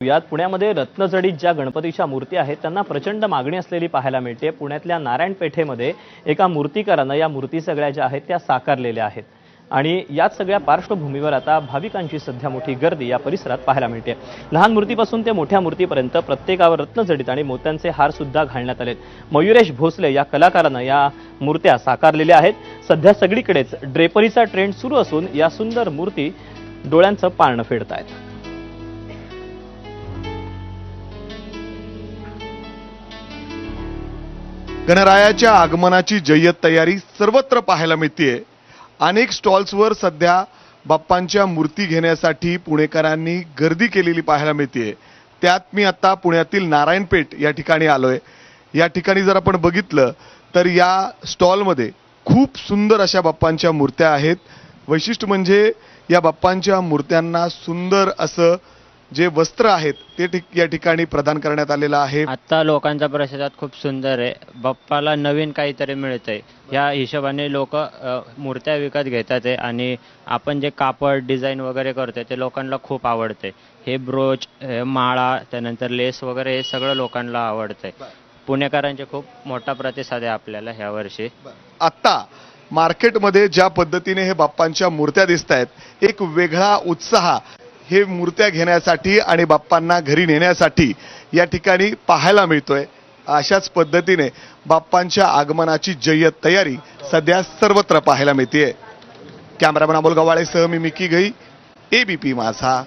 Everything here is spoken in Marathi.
यात पुण्यामध्ये रत्नजडीत ज्या गणपतीच्या मूर्ती आहेत त्यांना प्रचंड मागणी असलेली पाहायला मिळते. पुण्यातल्या नारायण पेठेमध्ये एका मूर्तिकारानं या मूर्ती सगळ्या ज्या आहेत त्या साकारलेल्या आहेत. आणि याच सगळ्या पार्श्वभूमीवर आता भाविकांची सध्या मोठी गर्दी या परिसरात पाहायला मिळते. लहान मूर्तीपासून ते मोठ्या मूर्तीपर्यंत प्रत्येकावर रत्नजडीत आणि मोत्यांचे हार सुद्धा घालण्यात आलेत. मयुरेश भोसले या कलाकारानं या मूर्त्या साकारलेल्या आहेत. सध्या सगळीकडेच ड्रेपरीचा ट्रेंड सुरू असून या सुंदर मूर्ती डोळ्यांचं पारणं फेडतायत. गणरायाच्या आगमनाची जय्यत तयारी सर्वत्र पाहायला मिळते अनेक स्टॉल्सवर सध्या बाप्पांच्या मूर्ती घेण्यासाठी पुणेकरांनी गर्दी केलेली पाहायला मिळते त्यात मी आता पुण्यातील नारायणपेठ या ठिकाणी आलोय. या ठिकाणी जर आपण बघितलं तर या स्टॉलमध्ये खूप सुंदर अशा बाप्पांच्या मूर्त्या आहेत. वैशिष्ट्य म्हणजे या बाप्पांच्या मूर्त्यांना सुंदर असं जे वस्त्र आहेत ते ठिक- या ठिकाणी प्रदान करण्यात आलेलं आहे. आता लोकांचा प्रतिसाद खूप सुंदर आहे. बाप्पाला नवीन काहीतरी मिळतंय. या हिशोबाने लोक मूर्त्या विकत घेतात आहे आणि आपण जे कापड डिझाईन वगैरे करतोय ते लोकांना खूप आवडते हे ब्रोच हे माळा त्यानंतर लेस वगैरे हे सगळं लोकांना आवडतंय. पुणेकरांचे खूप मोठा प्रतिसाद आहे आपल्याला ह्या वर्षी. आत्ता मार्केटमध्ये ज्या पद्धतीने हे बाप्पांच्या मूर्त्या दिसत आहेत एक वेगळा उत्साह हे मूर्त्या घेण्यासाठी आणि बाप्पांना घरी नेण्यासाठी या ठिकाणी पाहायला मिळतोय. अशाच पद्धतीने बाप्पांच्या आगमनाची जय्यत तयारी सध्या सर्वत्र पाहायला मिळते कॅमेरामॅन अमोल गवाळेसह मी मिकी गई एबीपी माझा.